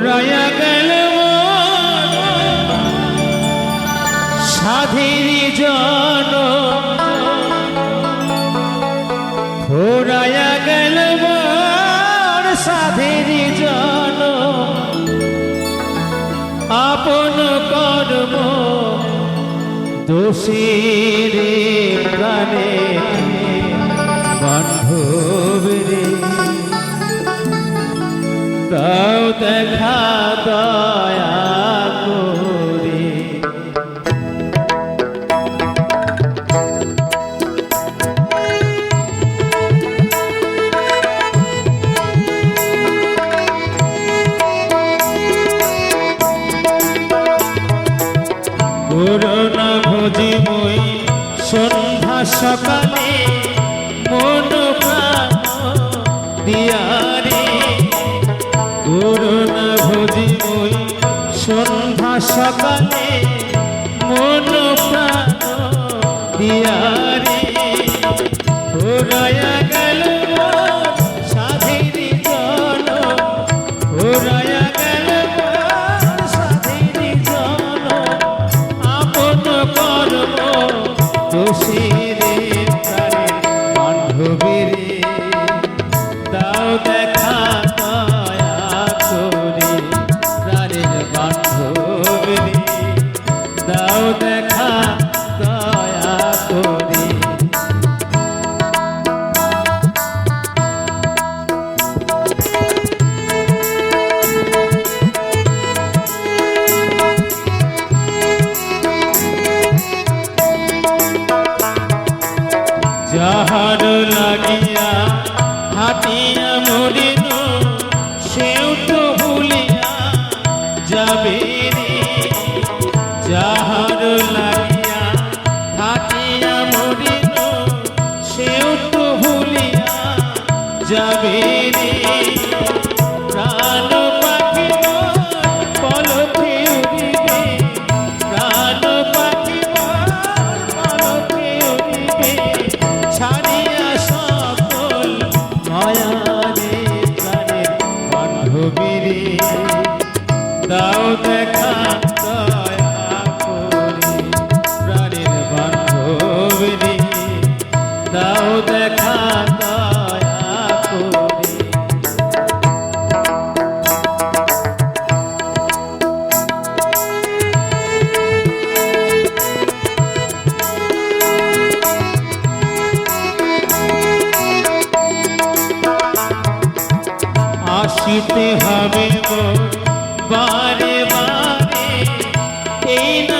ফুরাইয়া গেল সাধের জন। ফুরাইয়া গেল সাধের জন। আপন কর্ম দোষী প্রাণে সকালে মন দিয়ারে করুণ ভোজি ওই সন্ধ্যা সকালে মন প্রাণ দিয়া যাবে আসিতে হবে বারে বারে এই না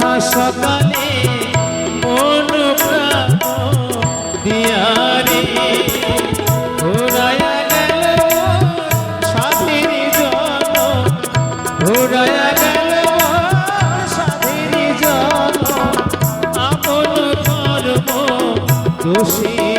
হাসপাতালে অনুপ্রাপ দিয়ারে। ঘোরায়া গেল সাথের জন ঘোরায়া গেল সাথের জন আপন কর্ম দোষী